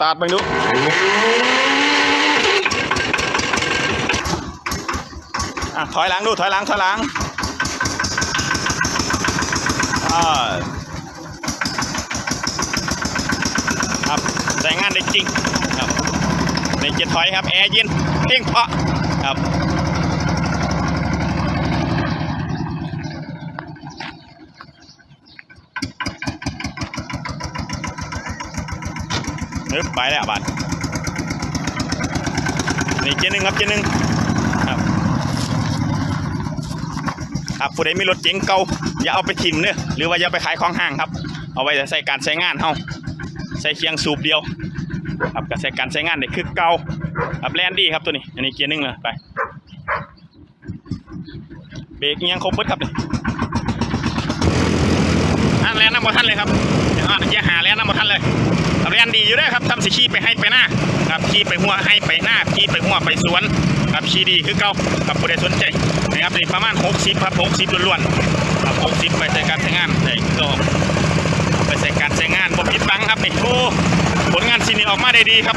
ตาร์ทไปดูอะถอยหลังดู ถอยหลัง ถอยหลังอ่าครับใช้งานได้จริงครับในเจ็ดถอยครับ แอร์เย็นเพียงเพาะครับ นึกไปแล้วบัดนี่เจนึงครับเจนึงครับครับผู้ใดมีรถเจ๋งเก่าอย่าเอาไปทิ้มเนอะหรือว่าอย่าไปขายของห้างครับ เอาไว้ใส่การใช้งานเฮาใส่เคียงสูบเดียวครับก็ใส่การใช้งานได้คือเก่าครับแลนดี้ครับตัวนี้ อันนี้เกียร์หนึ่งเลยไปเบรกยังครบเบิดครับนี่อะแลนด์น้ำบ่ทันเลยครับ อะเกียร์หาแล้วนะหมดทันเลยเรียนดีอยู่เด้วยครับทำสิขี้ไปให้ไปหน้าครับขี้ไปหัวให้ไปหน้าขี้ไปหัวไปสวนครับขี้ดีคือเก่าครับผู้ใดสนใจนะครับนี่ประมาณ 60ครับ60ล้วนๆครับ60ไปใช้การใช้งานได้ก็ไปใช้การใช้งานบ่ผิดบังครับนี่โอ้ผลงานชิ้นนี้ออกมาได้ดีครับ